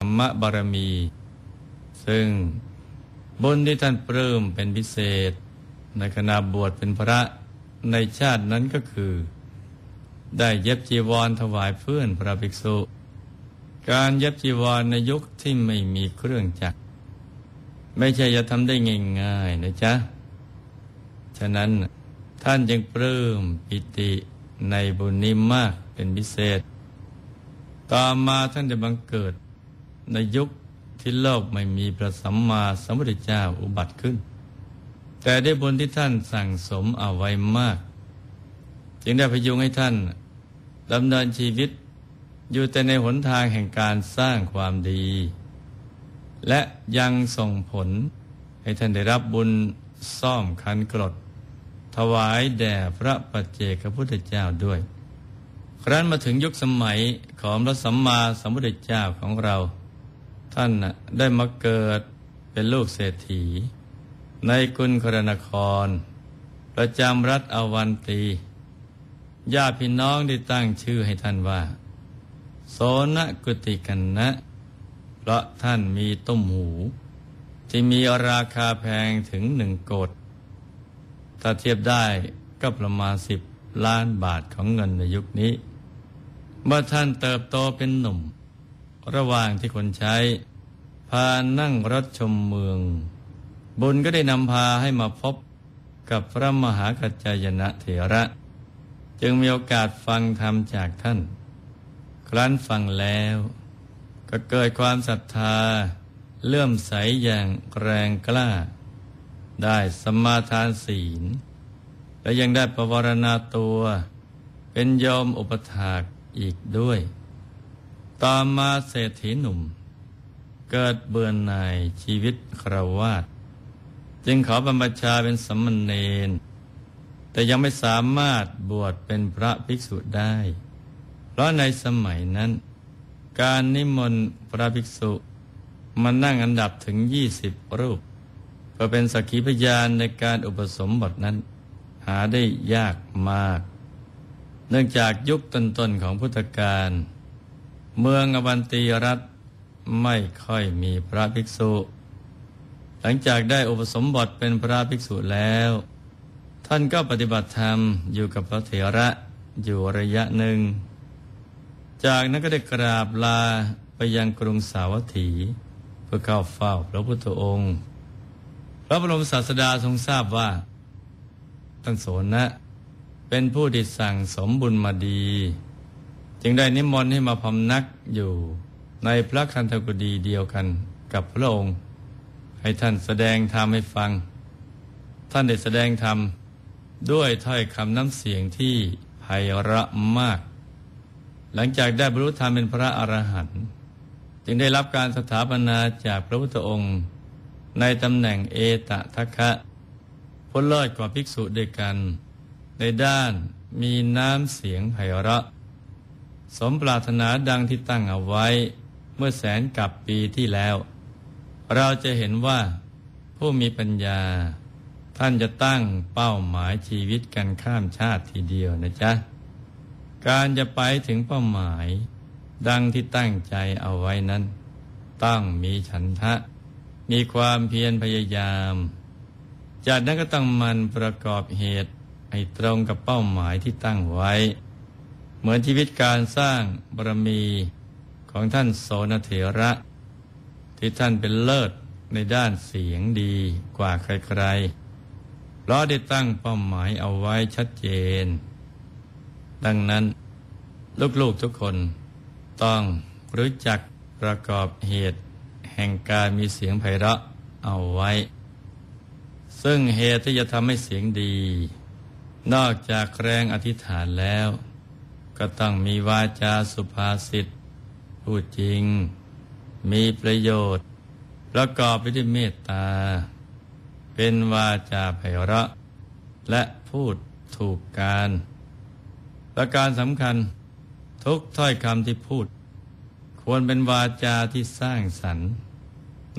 ธรรมบารมี ซึ่งบุญที่ท่านปลื้มเป็นพิเศษ ในขณะบวชเป็นพระในชาตินั้นก็คือ ได้เย็บจีวรถวายเพื่อนพระภิกษุ การเย็บจีวรในยุคที่ไม่มีเครื่องจักร ไม่ใช่จะทำได้ง่ายๆนะจ๊ะ ฉะนั้นท่านจึงปลื้มปิติในบุญนี้มากเป็นพิเศษ ต่อมาท่านจะบังเกิด ในยุคที่โลกไม่มีพระสัมมาสัมพุทธเจ้าอุบัติขึ้น แต่ได้บุญที่ท่านสั่งสมเอาไว้มาก จึงได้พยุงให้ท่านดำเนินชีวิตอยู่แต่ในหนทางแห่งการสร้างความดี และยังส่งผลให้ท่านได้รับบุญซ่อมคันกรด ถวายแด่พระปัจเจกพุทธเจ้าด้วย ครั้นมาถึงยุคสมัยของพระสัมมาสัมพุทธเจ้าของเรา ท่านได้มาเกิดเป็นลูกเศรษฐี ในกุลครนคร ประจำรัฐอวันตีญาติพี่น้องได้ตั้งชื่อให้ท่านว่า โสนกุติกันนะ เพราะท่านมีต้มหู ที่มีราคาแพงถึงหนึ่งกดถ้าเทียบได้ก็ประมาณสิบล้านบาทของเงินในยุคนี้ เมื่อท่านเติบโตเป็นหนุ่ม ระหว่างที่คนใช้ พานั่งรถชมเมือง บุญก็ได้นำพาให้มาพบกับพระมหากัจจายนะเถระ จึงมีโอกาสฟังธรรมจากท่าน ครั้นฟังแล้ว ก็เกิดความศรัทธา เลื่อมใสอย่างแรงกล้า ได้สมาทานศีล และยังได้ประวรณาตัว เป็นโยมอุปถากอีกด้วย ต่อมาเศรษฐีหนุ่ม เกิดเบื่อหน่ายชีวิตคราวาสจึงขอบรรพชาเป็นสมณเณรแต่ยังไม่สามารถบวชเป็นพระภิกษุได้ เพราะในสมัยนั้น การนิมนต์พระภิกษุมานั่งอันดับถึงยี่สิบรูป เพื่อเป็นสักขีพยานในการอุปสมบทนั้น หาได้ยากมาก เนื่องจากยุคต้นๆของพุทธกาล เมืองอวันตีรัฐไม่ค่อยมีพระภิกษุ หลังจากได้อุปสมบทเป็นพระภิกษุแล้ว ท่านก็ปฏิบัติธรรมอยู่กับพระเถระอยู่ระยะหนึ่ง จากนั้นก็ได้กราบลาไปยังกรุงสาวัตถี เพื่อเข้าเฝ้าพระพุทธองค์ พระบรมศาสดาทรงทราบว่าท่านโสนะ เป็นผู้ที่สั่งสมบุญมาดี จึงได้นิมนต์ให้มาพำนักอยู่ในพระคันธกุฎีเดียวกันกับพระองค์ ให้ท่านแสดงธรรมให้ฟัง ท่านได้แสดงธรรมด้วยถ้อยคำน้ำเสียงที่ไพเราะมาก หลังจากได้บรรลุธรรมเป็นพระอรหันต์จึงได้รับการสถาปนาจากพระพุทธองค์ ในตำแหน่งเอตทัคคะพ้นเลิศกว่าภิกษุด้วยกัน ในด้านมีน้ำเสียงไพเราะ สมปรารถนาดังที่ตั้งเอาไว้เมื่อแสนกับปีที่แล้ว เราจะเห็นว่าผู้มีปัญญา ท่านจะตั้งเป้าหมายชีวิตกันข้ามชาติทีเดียวนะจ๊ะ การจะไปถึงเป้าหมาย ดังที่ตั้งใจเอาไว้นั้น ต้องมีฉันทะ มีความเพียรพยายาม จากนั้นก็ต้องมันประกอบเหตุให้ตรงกับเป้าหมายที่ตั้งไว้ เหมือนชีวิตการสร้างบารมีของท่านโสนเถระ ที่ท่านเป็นเลิศในด้านเสียงดีกว่าใครๆเพราะได้ตั้งเป้าหมายเอาไว้ชัดเจน ดังนั้นลูกๆทุกคนต้องรู้จักประกอบเหตุ แห่งการมีเสียงไพเราะเอาไว้ ซึ่งเหตุที่จะทำให้เสียงดี นอกจากแรงอธิษฐานแล้ว ก็ต้องมีวาจาสุภาษิตพูดจริง มีประโยชน์ ประกอบไปด้วยเมตตา เป็นวาจาไพเราะ และพูดถูกการ ประการสำคัญทุกถ้อยคำที่พูด ควรเป็นวาจาที่สร้างสรรค์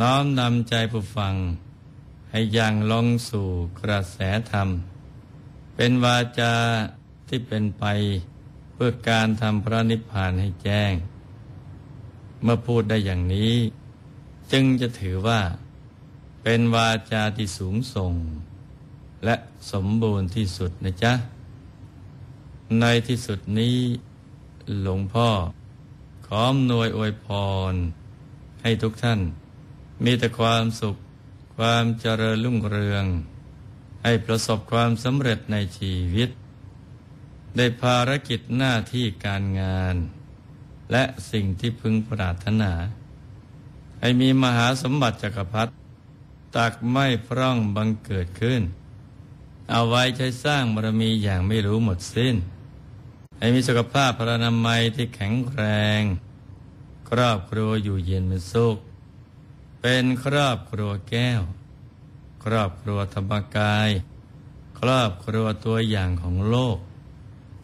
น้อมนำใจผู้ฟัง ให้ยังลงสู่กระแสธรรม เป็นวาจาที่เป็นไป เพื่อการทำพระนิพพานให้แจ้ง เมื่อพูดได้อย่างนี้ จึงจะถือว่า เป็นวาจาที่สูงส่ง และสมบูรณ์ที่สุดนะจ๊ะ ในที่สุดนี้หลวงพ่อ ขอมนวยอวยพร ให้ทุกท่าน มีแต่ความสุข ความเจริญรุ่งเรือง ให้ประสบความสำเร็จในชีวิต ได้ภารกิจหน้าที่การงาน และสิ่งที่พึงปรารถนา ให้มีมหาสมบัติจักรพรรดิตักไม่พร่องบังเกิดขึ้น เอาไว้ใช้สร้างบารมีอย่างไม่รู้หมดสิ้น ให้มีสุขภาพพรานามัยที่แข็งแรง ครอบครัวอยู่เย็นเป็นสุข เป็นครอบครัวแก้ว ครอบครัวธรรมกาย ครอบครัวตัวอย่างของโลก